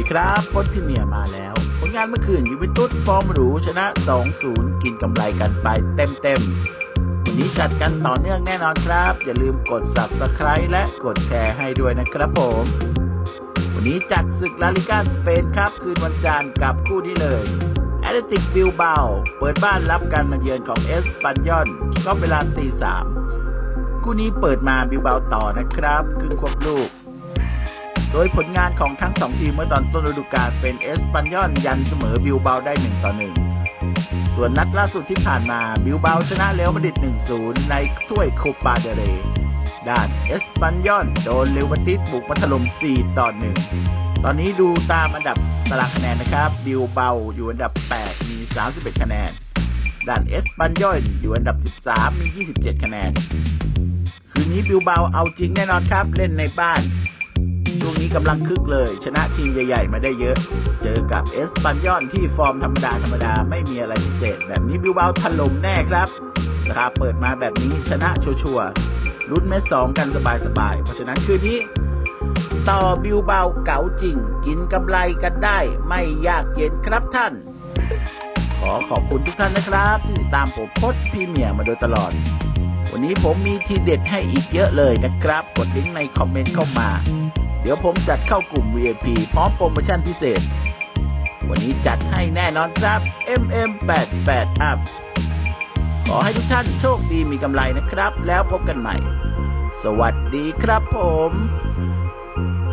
ีครับพดที่เมียมาแล้ว ผลงานเมื่อคืนยูเวนตุสฟอร์มหรูชนะ 2-0 กินกำไรกันไปเต็มๆ วันนี้จัดกันต่อเนื่องแน่นอนครับ อย่าลืมกด subscribe และกดแชร์ให้ด้วยนะครับผม วันนี้จัดศึกลาลิกาสเปนครับ คืนวันจันทร์กับคู่นี้เลยแอตเลติกบิลเบาเปิดบ้านรับการมาเยือนของเอสปันยอนก็เวลาตีสามคู่นี้เปิดมาบิลเบาต่อนะครับครึ่งควบลูก โดยผลงานของทั้งสองทีมเมื่อตอนต้นฤดูกาลเป็นเอสปันยอนยันเสมอบิลเบาได้1ต่อ1ส่วนนัดล่าสุดที่ผ่านมาบิลเบาชนะเรอัลมาดริด1-0 ในถ้วยโคปาเดเรด้านเอสปันยอนโดนเรอัลมาดริดบุกมาถล่ม4ต่อ1ตอนนี้ดูตามอันดับตารางคะแนนนะครับบิลเบาอยู่อันดับ 8 มี 31 คะแนนด้านเอสปันยอนอยู่อันดับ 13 มี 27 คะแนน คืนนี้บิลเบาเอาจริงแน่นอนครับ เล่นในบ้าน กำลังคึกเลย ชนะทีมใหญ่ๆ มาได้เยอะ เจอกับเอสปันยอนที่ฟอร์มธรรมดาธรรมดาไม่มีอะไรพิเศษ แบบนี้บิลเบาถล่มแน่ครับราคาเปิดมาแบบนี้ชนะชัวร์ๆลุ้นเม็ดสองกันสบายๆ เพราะฉะนั้นคืนนี้ต่อบิลเบาเก๋าจริง กินกำไรกันได้ ไม่ยากเย็นครับท่าน ขอขอบคุณทุกท่านนะครับ ที่ติดตามผมพดพรีเมียมาโดยตลอด วันนี้ผมมีทีเด็ดให้อีกเยอะเลยนะครับ กดลิงก์ในคอมเมนต์เข้ามา เดี๋ยวผมจัดเข้ากลุ่ม VIP พร้อมโปรโมชั่นพิเศษ วันนี้จัดให้แน่นอนครับ MM88 Up ขอให้ทุกท่านโชคดีมีกำไรนะครับ แล้วพบกันใหม่ สวัสดีครับผม